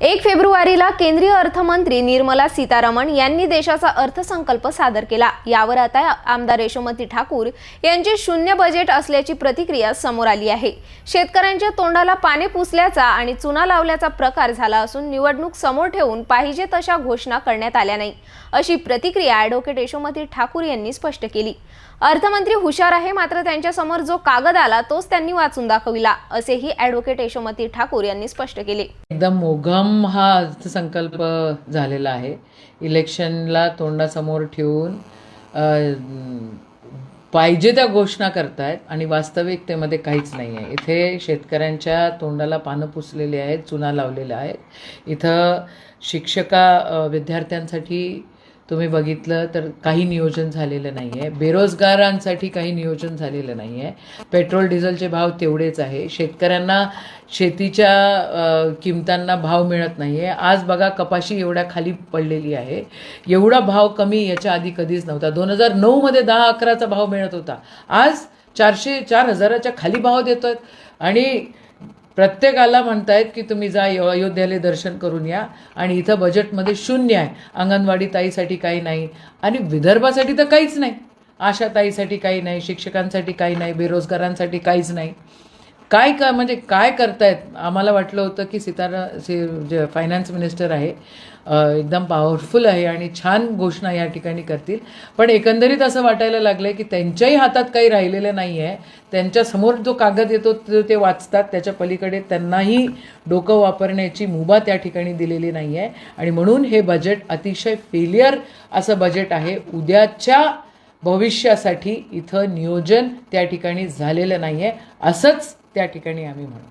एक फेब्रुवारीला केंद्रीय अर्थमंत्री निर्मला सीतारामन यांनी देशाचा अर्थसंकल्प सादर केला. यावर आता आमदार यशोमती ठाकूर यांचे शून्य बजेट असल्याची प्रतिक्रिया समोर आली आहे. शेतकऱ्यांच्या तोंडाला पाने पुसल्याचा आणि चुना लावल्याचा प्रकार झाला असून निवडणूक समोर ठेवून पाहिजे तशा घोषणा करण्यात आल्या नाही अशी प्रतिक्रिया ॲडव्होकेट यशोमती ठाकूर यांनी स्पष्ट केली. अर्थमंत्री हुशार आहे मात्र त्यांच्यासमोर जो कागद आला तोच त्यांनी वाचून दाखविला असेही ॲडव्होकेट यशोमती ठाकूर यांनी स्पष्ट केले. एकदम मोघम हा अर्थसंकल्प झालेला आहे. इलेक्शनला तोंडासमोर ठेवून पाहिजे त्या घोषणा करतायत आणि वास्तविकतेमध्ये काहीच नाही आहे. इथे शेतकऱ्यांच्या तोंडाला पानं पुसलेली आहेत चुना लावलेल्या आहेत. इथं शिक्षका विद्यार्थ्यांसाठी तुम्ही बघितलं तर काही नियोजन झालेलं नाही आहे बेरोजगारांसाठी काही नियोजन झालेलं नाही आहे पेट्रोल डिझेलचे भाव तेवढेच आहे. शेतकऱ्यांना शेतीच्या किमतांना भाव मिळत नाही आहे आज बघा कपाशी एवढ्या खाली पडलेली आहे. एवढा भाव कमी याच्या आधी कधीच नव्हता. दोन हजार नऊमध्ये दहा अकराचा भाव मिळत होता. आज चारशे चार हजाराच्या खाली भाव देतोय. आणि प्रत्येकाला म्हणतायत की तुम्ही जा अयोध्याला अयोध्येला दर्शन करून या. आणि इथं बजेटमध्ये शून्य आहे. अंगणवाडी ताईसाठी काही नाही. आणि विदर्भासाठी तर काहीच नाही. आशा ताईसाठी काही नाही. शिक्षकांसाठी काही नाही. बेरोजगारांसाठी काहीच नाही. काय का म्हणजे काय करतायत? आम्हाला वाटलं होतं की सीतारा से जे फायनान्स मिनिस्टर आहे एकदम पॉवरफुल आहे आणि छान घोषणा या ठिकाणी करतील. पण एकंदरीत असं वाटायला लागलं की त्यांच्याही हातात काही राहिलेलं नाही आहे त्यांच्यासमोर जो कागद येतो ते वाचतात. त्याच्या पलीकडे त्यांनाही डोकं वापरण्याची मुभा त्या ठिकाणी दिलेली नाही आहे आणि म्हणून हे बजेट अतिशय फेलियर असं बजेट आहे. उद्याच्या भविष्यासाठी इथं नियोजन त्या ठिकाणी झालेलं नाही आहे असंच त्या ठिकाणी आम्ही म्हणू.